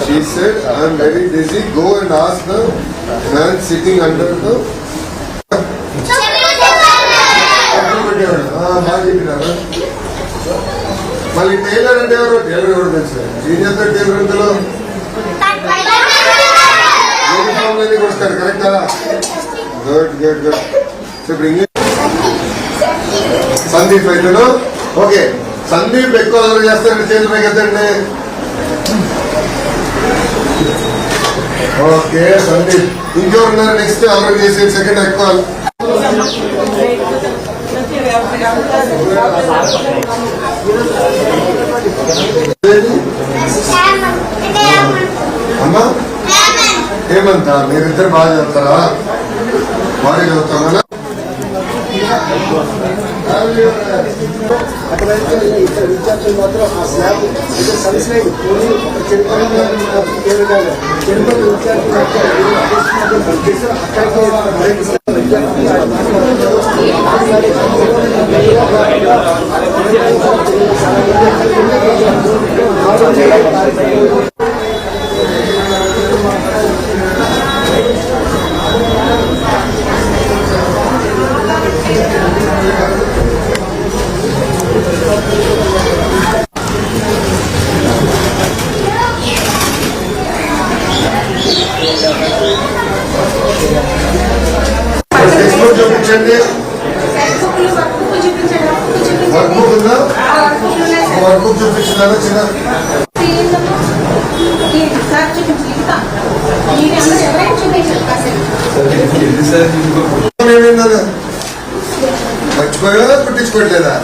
She said, I am very busy. Go and ask the man sitting under the. మళ్ళీ tailor అంటే ఎవరు tailor ఎవరు తెలుసు ఏం చేస్తాడు టైలర్ అంతలో యూనిఫామ్ అనేది వస్తాడు కరెక్టా గుడ్ గుడ్ గుడ్ సో ఇప్పుడు ఇంగ్లీష్ సందీప్ అయితే ఓకే సందీప్ ఎక్కువ అల్లరి చేస్తారండి చేతులు పైకి ఎత్తండి ఓకే సందీప్. ఇంకెవరున్నారు నెక్స్ట్ అల్లరి చేసే సెకండ్ ఎక్కువ. అమ్మా? ఏమంతా మీరిద్దరు బాగా చదువుతారా? బాగా చదువుతారా? అటువైపు ఇద్దరు విద్యార్థులు మాత్రం ఆ స్లాబ్ ఇది సన్స్లైడ్ ఓన్లీ ఒక చెరుపతి పేరు కాదు చెరుపతి విద్యార్థులు అక్కడికి విద్యార్థులు చూపించండి వర్క్ బుక్ ఉందా వర్క్ బుక్ చూపించిందా చిన్న మర్చిపోయా కుట్టించుకోవట్లేదా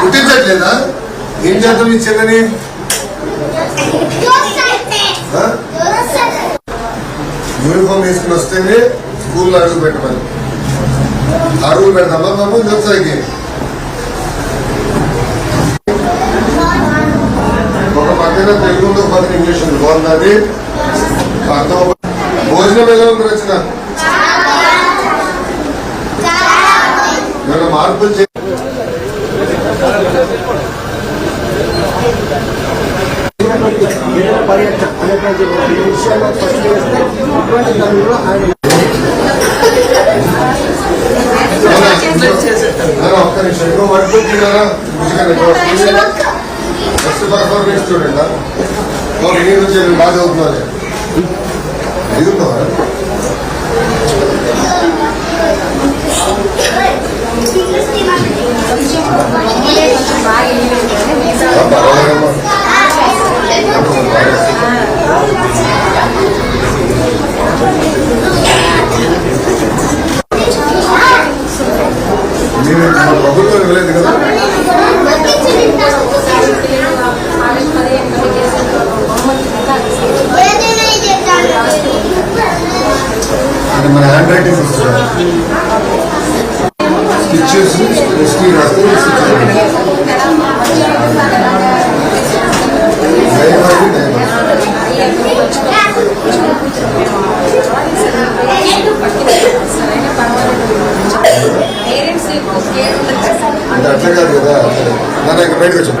కుట్టించట్లేదా ఏం చేద్దాం ఈ చిన్నని ఆ? యూనిఫామ్ వేసుకుని వస్తేనే స్కూల్లో అడుగు పెట్టమని అడుగు పెడతామా బాబు వ్యవసాయకి ఒక పక్కన తెలుగు ఉంది, ఒక పక్కన ఇంగ్లీష్ ఉంది బాగున్నది అర్థం అవ్వ- భోజనం ఎలా ఉంది రచన ఆయన నేను ఒక్క నిమిషం. ఇంకో వర్క్ తిన్నారా ఫస్ట్ పర్ఫార్మెన్స్ చూడండి. ఓకే నేను వచ్చి నేను బాగా చదువుతున్నాను ఎదుగుతున్నావా పర్వాలేదమ్మా మీరు మా ప్రభుత్వం ఇవ్వలేదు కదా అంటే మన హ్యాండ్ రైటింగ్ వస్తుంది స్టిచ్చెస్ హిస్టరీ రాస్తే దయచేసి దయచేసి అంటే అట్లా కాదు కదా నన్ను ఇక్కడ బయటకు వచ్చాను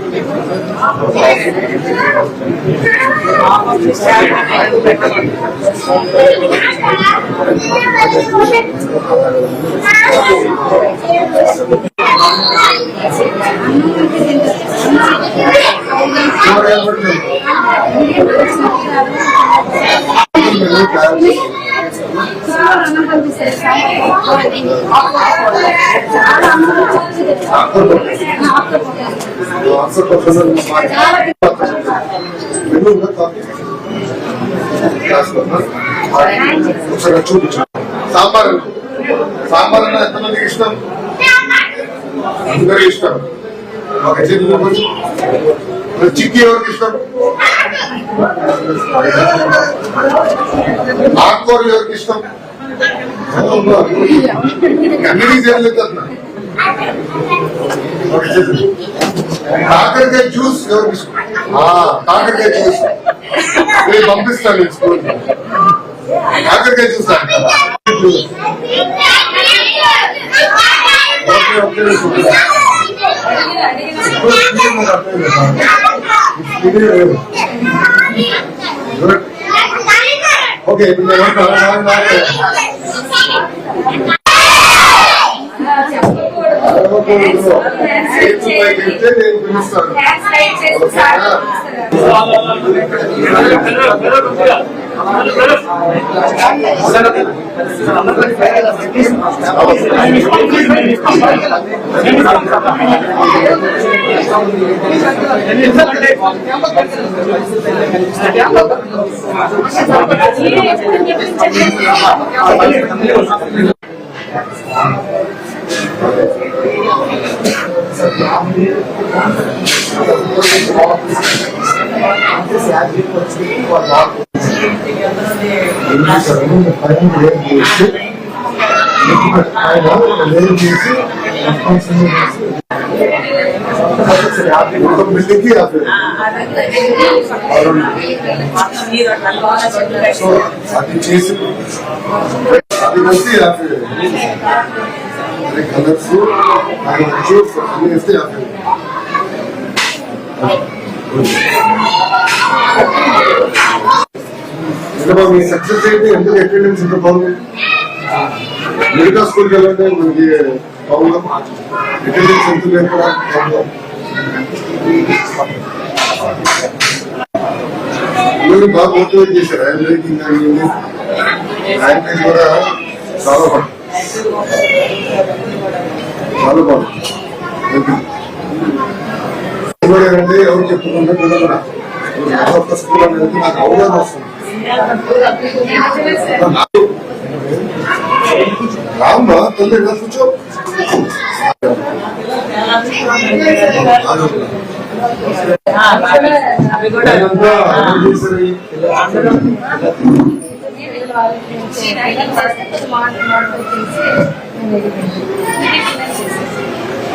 Ah, por favor. ఒకసారి సాంబార్ సాంబార్ అన్న ఎంతమందికి ఇష్టం అందరూ ఇష్టం ఒక చిన్న చిక్కి ఎవరికి ఇష్టం ఆకుకూరలు ఎవరికి ఇష్టం అన్ని చేయలేదు ఒక చేతి కాకరకాయ జ్యూస్ కాకరకాయ జ్యూస్. నేను పంపిస్తాను నేను స్కూల్ కాకరకాయ జ్యూస్ ఓకే ఇప్పుడు నేను ఏమంటాను? నాకు- నాకు- చేతులు పైకి ఎత్తే నేను పిలుస్తాను బిల్డింగ్కి యాభై సో అది చేసి అది వచ్చి యాభై అది కలర్స్ అది వచ్చి అన్ని వేస్తే యాభై ఇంకా మీ సక్సెస్ ఏంటి ఎందుకు అటెండెన్స్ ఇంత బాగుంది మిగతా స్కూల్కి వెళ్ళండి మనకి ప్రాబ్లం అటెండెన్స్ ఎంత లేకుండా ప్రాబ్లం అందరూ బాగా మోటివేట్ చేశారు ఆయన రేటింగ్ అయ్యింది ఆయన కూడా చాలా బాగుంది చాలా బాగుంది అంటే ఎవరు చెప్పుకుంటే కూడా ఒక్క స్కూల్ అనేది నాకు అవగాహన వస్తుంది. రామ్మా తల్లి కూర్చో. ఆయనంతా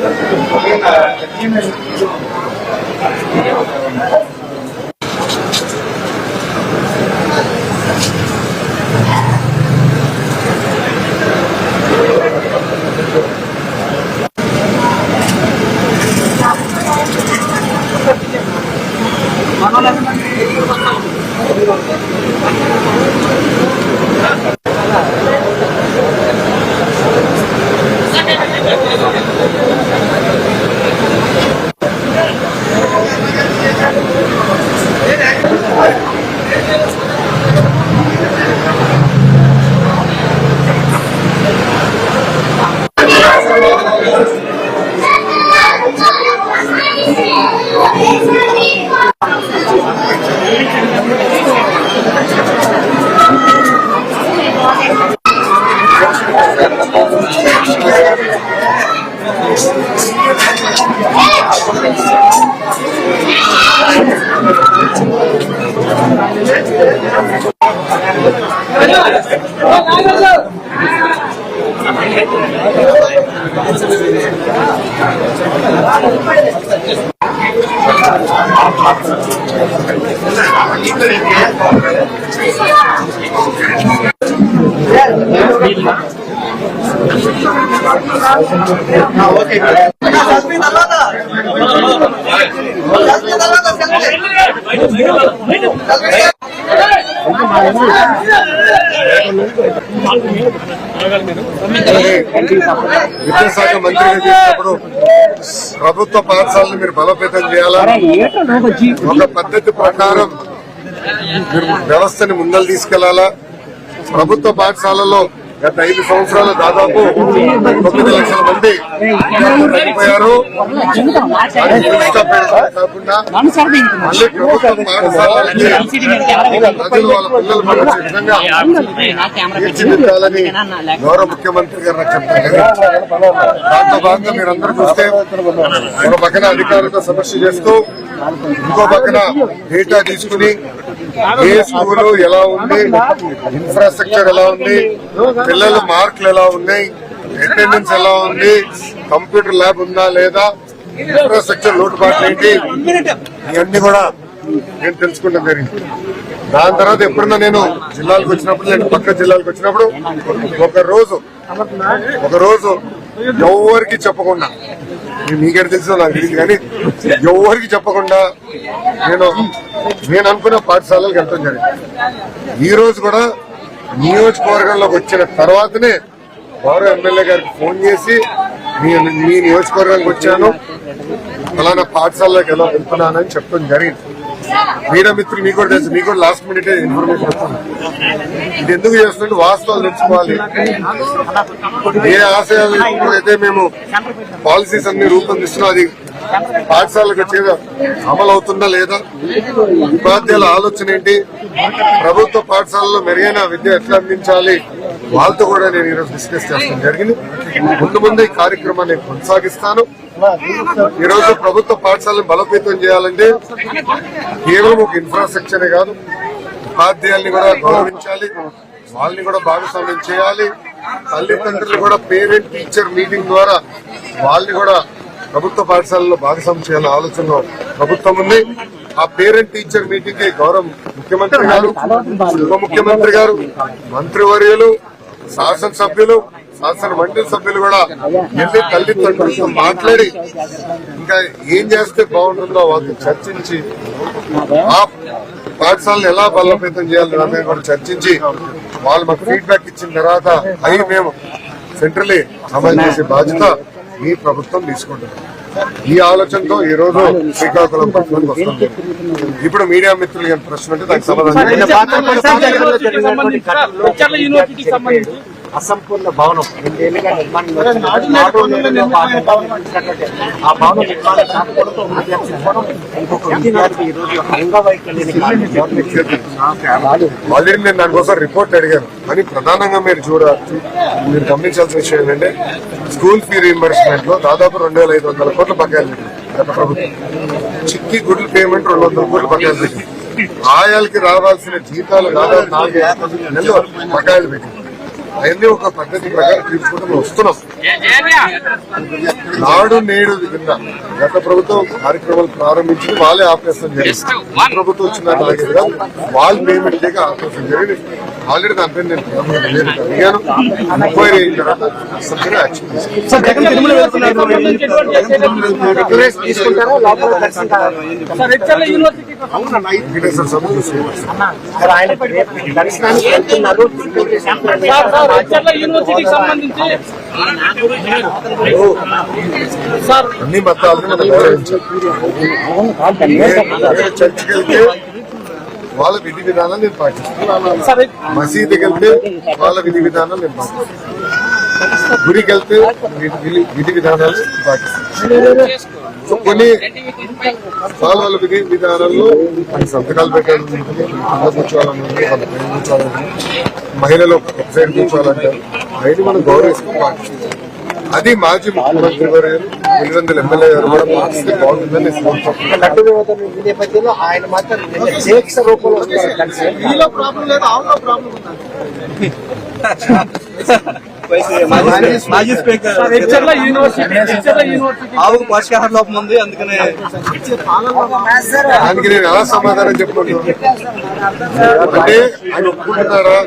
que tienen విద్యాశాఖ మంత్రిగా చేసినప్పుడు ప్రభుత్వ పాఠశాలను మీరు బలోపేతం చేయాలని ఒక పద్ధతి ప్రకారం మీరు వ్యవస్థని ముందలు తీసుకెళ్ళాలా? ప్రభుత్వ పాఠశాలలో గత ఐదు సంవత్సరాలు దాదాపు తొమ్మిది లక్షల మంది తగ్గిపోయారు కాకుండా మళ్ళీ ప్రజలు వాళ్ళ పిల్లలు విధంగా తీర్చిదిద్దాలని గౌరవ ముఖ్యమంత్రి గారు నాకు దాంతో భాగంగా మీరందరూ చూస్తే ఒక పక్కన అధికారులతో సమస్య చేస్తూ ఇంకో పక్కన డేటా తీసుకుని ఏ స్కూలు ఎలా ఉంది? ఇన్ఫ్రాస్ట్రక్చర్ ఎలా ఉంది? పిల్లల మార్కులు ఎలా ఉన్నాయి? అటెండెన్స్ ఎలా ఉంది? కంప్యూటర్ ల్యాబ్ ఉందా లేదా? ఇన్ఫ్రాస్ట్రక్చర్ లోటుపాట్లు ఏంటి? ఇవన్నీ కూడా నేను తెలుసుకుంటాం జరిగింది దాని తర్వాత ఎప్పుడన్నా నేను జిల్లాలకు వచ్చినప్పుడు నేను పక్క జిల్లాలకు వచ్చినప్పుడు ఒక రోజు ఒక రోజు ఎవరికి చెప్పకుండా. మీకే తెలుసు నాకు తెలియదు కానీ ఎవరికి చెప్పకుండా నేను నేను అనుకున్న పాఠశాలలకు వెళ్తాం జరిగింది. ఈ రోజు కూడా నియోజకవర్గంలోకి వచ్చిన తర్వాతనే గౌరవ ఎమ్మెల్యే గారికి ఫోన్ చేసి మీ మీ నియోజకవర్గానికి వచ్చాను ఫలానా పాఠశాలలోకి ఎలా వెళ్తున్నానని చెప్పడం జరిగింది. మీడియా మిత్రులు మీకు కూడా తెలుసు మీకు కూడా లాస్ట్ మినిట్ ఇన్ఫర్మేషన్ వస్తుంది. ఇది ఎందుకు చేస్తుంటే వాస్తవాలు తెలుసుకోవాలి. ఏ ఆశయాలు అయితే మేము పాలసీస్ అన్ని రూపొందిస్తున్నాం అది పాఠశాలకు వచ్చేదా అమలు అవుతుందా లేదా? ఉపాధ్యాయుల ఆలోచన ఏంటి? ప్రభుత్వ పాఠశాలలో మెరుగైన విద్య ఎట్లా అందించాలి? వాళ్ళతో కూడా నేను ఈరోజు డిస్కస్ చేస్తాను. జరిగింది. ముందు ముందు ఈ కార్యక్రమాన్ని కొనసాగిస్తాను. ఈరోజు ప్రభుత్వ పాఠశాలను బలోపేతం చేయాలంటే కేవలం ఒక ఇన్ఫ్రాస్ట్రక్చరే కాదు ఉపాధ్యాయుల్ని కూడా గౌరవించాలి వాళ్ళని కూడా భాగస్వామ్యం చేయాలి తల్లిదండ్రులు కూడా పేరెంట్ టీచర్ మీటింగ్ ద్వారా వాళ్ళని కూడా ప్రభుత్వ పాఠశాలలో భాగస్వామ్యం చేయాలనే ఆలోచనలో ప్రభుత్వం ఉంది. ఆ పేరెంట్ టీచర్ మీటింగ్కి గౌరవ ముఖ్యమంత్రి గారు ఉప ముఖ్యమంత్రి గారు మంత్రివర్యులు శాసనసభ్యులు శాసన మండలి సభ్యులు కూడా వెళ్ళి తల్లిదండ్రులతో మాట్లాడి ఇంకా ఏం చేస్తే బాగుంటుందో వాళ్ళు చర్చించి ఆ పాఠశాలను ఎలా బలోపేతం చేయాలి అనేది కూడా చర్చించి వాళ్ళు మాకు ఫీడ్బ్యాక్ ఇచ్చిన తర్వాత అవి మేము సెంట్రలీ అమలు చేసే బాధ్యత మీ ప్రభుత్వం తీసుకుంటుంది. ఈ ఆలోచనతో ఈ రోజు శ్రీకాకుళం పట్టణానికి వస్తుంది. ఇప్పుడు మీడియా మిత్రులు ప్రశ్న అంటే దానికి సమాధానం అసంపూర్ణ భవనం. రెండేళ్ళుగా నిర్మాణం ఆ భవనం నిర్మాణం కాకపోవడంతో ఇంకొక విద్యార్థి ఈ రోజు. ఆల్రెడీ నేను దానికోసం రిపోర్ట్ అడిగాను. కానీ ప్రధానంగా మీరు చూడ మీరు గమనించాల్సిన విషయం ఏంటంటే స్కూల్ ఫీ రీఎంబర్స్మెంట్లో దాదాపు రెండు వేల ఐదు వందల కోట్ల బకాయిలు పెట్టింది గత ప్రభుత్వం. చిక్కి గుడ్ల పేమెంట్ రెండు వందల కోట్ల బకాయిలు పెట్టింది ఆయాలకి రావాల్సిన జీతాలు దాదాపు నాలుగు నెలలు బకాయిలు పెట్టింది. అవన్నీ ఒక పద్ధతి ప్రకారం తీసుకుంటూ వస్తున్నాం. నాడు నేడు కింద గత ప్రభుత్వం కార్యక్రమాలు ప్రారంభించి వాళ్ళే ఆపేస్తాం జరిగింది. ప్రభుత్వం వచ్చిన వాళ్ళు పేమెంట్ చేయక ఆపేస్తాం జరిగింది. ఆల్రెడీ దానిపై నేను అడిగాను ఎంక్వైరీ అయిన తర్వాత తీసుకుంటారా? యూనివర్సిటీకి సంబంధించి? సార్ అన్ని మతాలను చర్చికి వెళ్తే వాళ్ళ విధి విధానాలు నేను పాటిస్తాను. మసీదుకి వెళ్తే వాళ్ళ విధి విధానాలు నేను పాటిస్తాను. గుడికి వెళ్తే విధి- విధి- విధి విధానాలు పాటిస్తాను కొన్ని వాళ్ళ విధి విధానాల్లో కొన్ని సంతకాలు పెట్టాలి ఉంటుంది, కింద కూర్చోవాలని ఉంది, వాళ్ళ పైన కూర్చోవాలని ఉంది. మహిళలు ఒక సైడ్ కూర్చోవాలంటారు అవన్నీ మనం గౌరవిస్తూ పాటిస్తాం అది మాజీ ముఖ్యమంత్రి గారు పులివెందుల ఎమ్మెల్యే గారు కూడా పాటిస్తే బాగుంటుందని ప్రాబ్లం లేదు మాజీ స్పీకర్ ఆవుకు పోషకాహార లోపం ఉంది అందుకనే దానికి నేను ఎలా సమాధానం చెప్పుకుంటున్నాను అంటే ఆయన ఒప్పుకుంటున్నారా?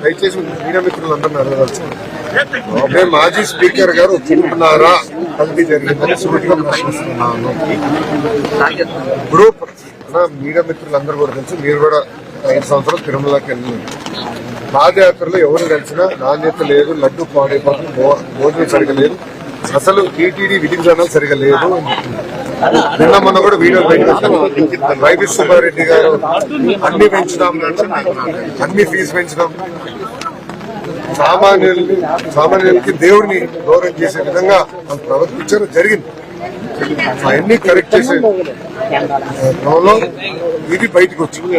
దయచేసి మీడియా మిత్రులు అందరినీ మాజీ స్పీకర్ గారు ఒప్పుకుంటున్నారా? కల్తీ జరిగిందని సూటిగా ప్రశ్నిస్తున్నాను ఇప్పుడు నా మీడియా మిత్రులందరూ కూడా తెలుసు మీరు కూడా ఐదు సంవత్సరాలు తిరుమలకి వెళ్ళినారు పాదయాత్రలో ఎవరు కలిసినా నాణ్యత లేదు లడ్డు పాడైపోతుంది భో- భోజనం సరిగా లేదు. అసలు టీటీడీ విధి విధానాలు సరిగా లేదు నిన్న మొన్న కూడా వీడియో బయట వైవి సుబ్బారెడ్డి గారు అన్ని పెంచుదాం అన్ని ఫీజు పెంచుదాం. సామాన్యుల్ని సామాన్యులకి దేవుడిని గౌరవం చేసే విధంగా వాళ్ళు ప్రవర్తించడం జరిగింది. అవన్నీ కరెక్ట్ చేసే క్రమంలో ఇది బయటకు వచ్చింది.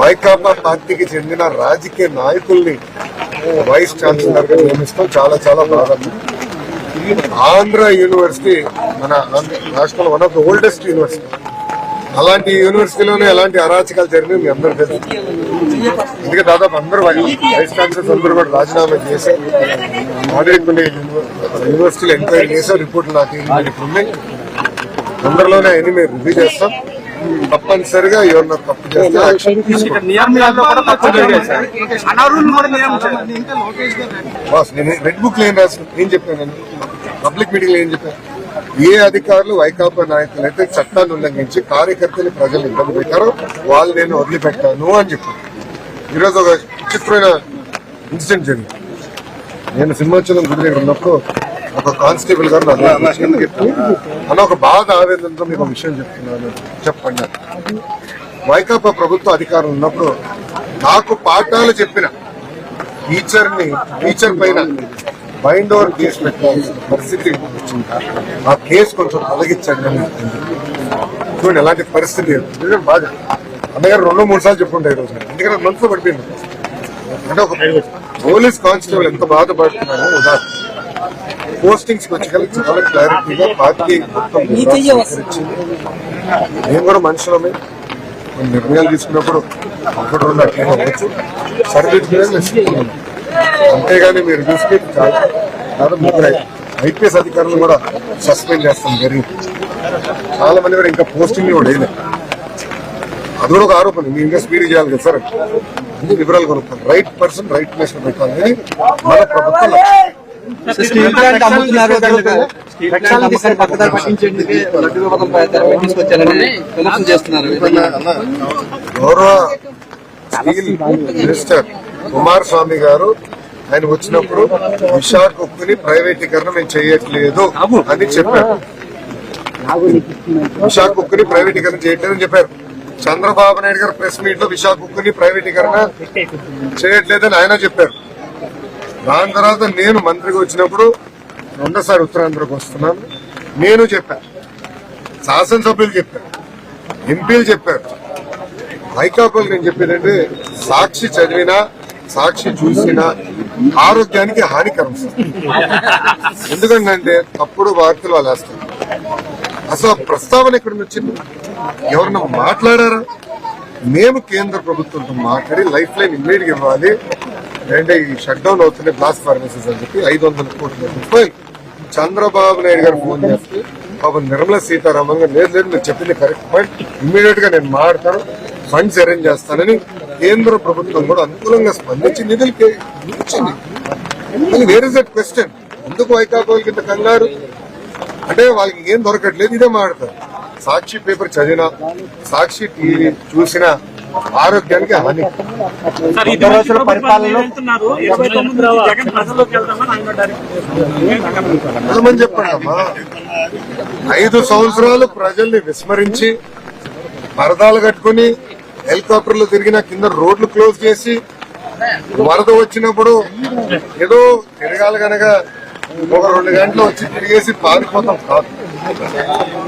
వైకాపా పార్టీకి చెందిన రాజకీయ నాయకుల్ని వైస్ ఛాన్సలర్గా నియమిస్తాం చాలా చాలా బాగా ఆంధ్ర యూనివర్సిటీ మన ఆంధ్ర రాష్ట్రంలో one of the oldest university అలాంటి యూనివర్సిటీలోనే ఎలాంటి అరాచకాలు జరిగినాయి మీ అందరూ తెలుసు అందుకే దాదాపు అందరూ వైస్ ఛాన్సలర్స్ అందరూ కూడా రాజీనామా చేసి ఆల్రెడీ కొన్ని యూనివర్సిటీలు ఎంక్వైరీ చేసే రిపోర్ట్లు నాకు ఇప్పుడు ఉన్నాయి తొందరలోనే అన్ని మేము రివ్యూ చేస్తాం. తప్పనిసరిగా ఎవరన్నా తప్పు చేస్తే రెడ్ బుక్లో ఏం రాసిన ఏం చెప్పాను నేను పబ్లిక్ మీటింగ్లో ఏం చెప్పాను ఏ అధికారులు వైకాపా నాయకులు అయితే చట్టాన్ని ఉల్లంఘించి కార్యకర్తలు ప్రజలు ఇబ్బంది పెట్టారో వాళ్ళు నేను వదిలిపెట్టాను అని చెప్పాను ఈరోజు ఒక విచిత్రమైన ఇన్సిడెంట్ జరిగింది నేను సింహాచలం గుడి దగ్గర ఉన్నప్పుడు ఒక కానిస్టేబుల్ గారు అన్న ఒక బాధ ఆవేదనతో మీకు విషయం చెప్తున్నాను. చెప్పండి. వైకాపా ప్రభుత్వ అధికారం ఉన్నప్పుడు నాకు పాఠాలు చెప్పిన టీచర్ని టీచర్ పైన బైండ్ ఓవర్ కేసు పెట్టాల్సిన పరిస్థితి వచ్చింది? ఆ కేసు కొంచెం తొలగించండి అని. చూడండి ఎలాంటి పరిస్థితి బాధ అన్నగారు రెండు మూడు సార్లు చెప్పుంటాయి ఈ రోజు. ఎందుకంటే మనసులో పడిపోయింది. అంటే ఒక పోలీస్ కానిస్టేబుల్ ఎంత బాధపడుతున్నారో ఉదాహరణ. పోస్టింగ్స్ వచ్చి చాలా క్లారిటీగా పార్టీ మొత్తం. మేము కూడా మనుషులమే. నిర్ణయాలు తీసుకున్నప్పుడు ఒకటి రెండు అట్లా అవ్వచ్చు. తీసుకున్నాం. అంతేగాని మీరు చూస్తే చాలా. ముగ్గురు. ఐపీఎస్ అధికారులు కూడా సస్పెండ్ చేస్తాం జరిగింది చాలా మంది కూడా ఇంకా పోస్టింగ్ కూడా వేయలేదు. అది కూడా ఒక ఆరోపణ. మీ ఇంకా స్పీడ్ చేయాలి కదా సార్? అన్ని వివరాలు కొనుక్కోవాలి. రైట్ పర్సన్ రైట్ ప్లేస్లో పెట్టాలి మన ప్రభుత్వం. స్టీల్ ప్లాంట్ అమ్ముతున్నారు దానికి స్టీల్ ప్లాంట్ అమ్మకాన్ని పక్కదారి పట్టించేందుకే లడ్డు వివాదం తెరపై తీసుకొచ్చారని విమర్శలు చేస్తున్నారు. గౌరవ స్టీల్ మినిస్టర్ కుమారస్వామి గారు ఆయన వచ్చినప్పుడు విశాఖ ఉక్కుని ప్రైవేటీకరణ మేము చేయట్లేదు అని చెప్పారు. విశాఖ ఉక్కుని ప్రైవేటీకరణ చేయట్లేదని చెప్పారు. చంద్రబాబు నాయుడు గారు ప్రెస్ మీట్లో విశాఖ ఉక్కుని ప్రైవేటీకరణ చేయట్లేదని ఆయన చెప్పారు. దాని తర్వాత నేను మంత్రిగా వచ్చినప్పుడు రెండోసారి ఉత్తరాంధ్రకు వస్తున్నాను. నేను చెప్పాను శాసనసభ్యులు చెప్పారు. ఎంపీలు చెప్పారు. వైకాపాలు నేను చెప్పేదంటే సాక్షి చదివినా సాక్షి చూసినా ఆరోగ్యానికి హానికరం ఎందుకంటే తప్పుడు వార్తలు వాళ్ళు వేస్తారు అసలు ఆ ప్రస్తావన ఎక్కడి నుంచి వచ్చింది? ఎవరన్నా మాట్లాడారా? మేము కేంద్ర ప్రభుత్వంతో మాట్లాడి లైఫ్ లైన్ ఇమ్మీడియట్ ఇవ్వాలి. అంటే ఈ షట్ డౌన్ అవుతున్నాయి బ్లాస్ట్ ఫార్మసీస్ అని చెప్పి ఐదు వందల కోట్ల రూపాయలు చంద్రబాబు నాయుడు గారు ఫోన్ చేస్తే పాపం నిర్మలా సీతారామన్ గారు లేదు లేదు మీరు చెప్పింది కరెక్ట్ పాయింట్ ఇమ్మీడియట్గా నేను మాడతాను ఫండ్స్ అరేంజ్ చేస్తానని కేంద్ర ప్రభుత్వం కూడా అనుకూలంగా స్పందించి నిధులు ఇచ్చింది. వేర్ ఇస్ దట్ క్వశ్చన్ ఎందుకు వైకాపా కింద కంగారు? అంటే వాళ్ళకి ఏం దొరకట్లేదు ఇదే మాడతారు. సాక్షి పేపర్ చదివినా సాక్షి టీవీ చూసినా ఆరోగ్యానికి హాని. సార్ ఇది రోజుల పరిపాలన వెళ్తున్నారు ఇరవై తొమ్మిది నుంచి జగన్ ప్రజల్లోకి వెళ్తామని ఆయన డైరెక్ట్ వెళ్ళమని చెప్పండి అమ్మా ఐదు సంవత్సరాలు ప్రజల్ని విస్మరించి పరదాలు కట్టుకుని హెలికాప్టర్లు తిరిగిన కింద రోడ్లు క్లోజ్ చేసి వరద వచ్చినప్పుడు ఏదో తిరగాలి కనుక ఒక రెండు గంటలు వచ్చి తిరిగేసి పారిపోతాం కాదు.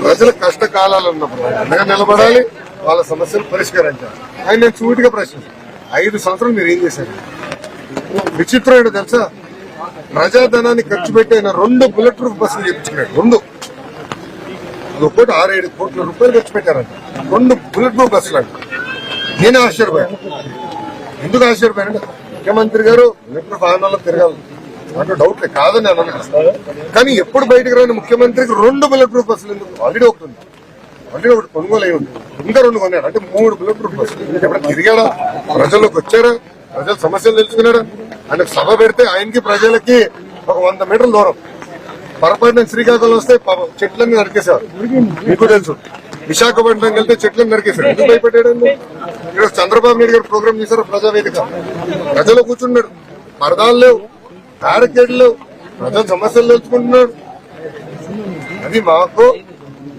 ప్రజల కష్టకాలాలు ఉన్నప్పుడు అండగా నిలబడాలి వాళ్ళ సమస్యలు పరిష్కరించాలి. ఆయన నేను చూటిగా ప్రశ్న ఐదు సంవత్సరాలు మీరు ఏం చేశారు? విచిత్రం ఏంటో తెలుసా? ప్రజాధనాన్ని ఖర్చు పెట్టి ఆయన రెండు బుల్లెట్ ప్రూఫ్ బస్సులు చేయించుకున్నాడు. రెండు. అది ఒక్కటి ఆరు ఏడు కోట్ల రూపాయలు ఖర్చు పెట్టారంట. రెండు బుల్లెట్ ప్రూఫ్ బస్సులు అంట. నేను ఆశ్చర్యపోయాను. ఎందుకు ఆశ్చర్యపోయాను ముఖ్యమంత్రి గారు బుల్లెట్ ప్రూఫ్ వాహనాల్లో తిరగాలి. అంటే డౌట్ కాదని నేను కానీ ఎప్పుడు బయటకు రాని ముఖ్యమంత్రికి రెండు బుల్లెట్ ప్రూఫ్ బస్సులు ఎందుకు? ఆల్రెడీ ఒకటి ఉంది. ఆల్రెడీ ఒకటి కొనుగోలు అయి ఉంది. ఇంకా రెండు కొన్నాడు? అంటే మూడు బుల్లెట్ ప్రూఫ్ బస్సులు ఎప్పుడైనా తిరిగాడా? ప్రజల్లోకి వచ్చారా ప్రజల సమస్యలు తెలుసుకున్నాడా? ఆయన సభ పెడితే ఆయనకి ప్రజలకి ఒక వంద మీటర్ల దూరం. పొరపాటున శ్రీకాకుళం వస్తే చెట్లన్నీ నరికేశారు మీకు తెలుసు. విశాఖపట్నం వెళ్తే చెట్లను నరికేశారు ఎందుకు భయపడ్డాడండి ఇక్కడ చంద్రబాబు నాయుడు గారు ప్రోగ్రామ్ చేశారు ప్రజావేదిక. ప్రజలు కూర్చున్నాడు పరదాలు లేవు. బ్యారికేడ్లు ప్రజా సమస్యలు తెలుసుకుంటున్నాడు అది మాకు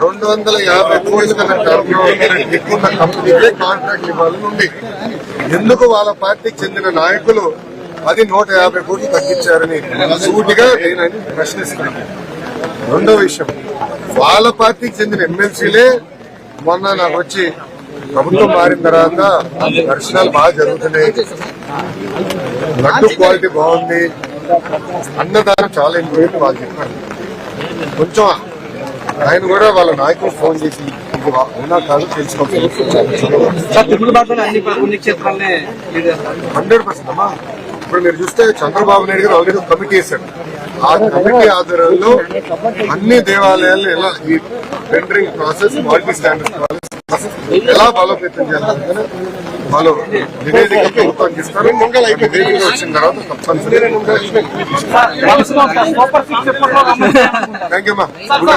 రెండు వందల యాభై కోట్ల కన్నా టర్నోవర్ ఎక్కువ కంపెనీకే కాంట్రాక్ట్ ఇవ్వాలని ఉంది. ఎందుకు వాళ్ళ పార్టీకి చెందిన నాయకులు అది నూట యాభై కోట్లు తగ్గించారని సూటిగా నేను ప్రశ్నిస్తున్నాను రెండో విషయం వాళ్ళ పార్టీకి చెందిన ఎమ్మెల్సీలే మొన్న నాకు వచ్చి ప్రభుత్వం మారిన తర్వాత దర్శనాలు బాగా జరుగుతున్నాయి. లడ్డు క్వాలిటీ బాగుంది. అన్నదానం చాలా ఇంప్రూవ్ వాళ్ళు చెప్పారు. కొంచెం ఆయన కూడా వాళ్ళ నాయకులు ఫోన్ చేసి ఇది అవునా కాదు హండ్రెడ్ పర్సెంట్ అమ్మా. ఇప్పుడు మీరు చూస్తే చంద్రబాబు నాయుడు గారు ఆల్రెడీ కమిటీ వేశాడు. ఆ కమిటీ ఆధ్వర్యంలో అన్ని దేవాలయాలను ఎలా ఈ tendering process multi standard process ఎలా బలోపేతం చేయాలి? వాళ్ళు నివేదిక ప్రభుత్వానికి ఇస్తారు నివేదిక వచ్చిన తర్వాత చేయాలనుకుంటారు థ్యాంక్ యూ అమ్మా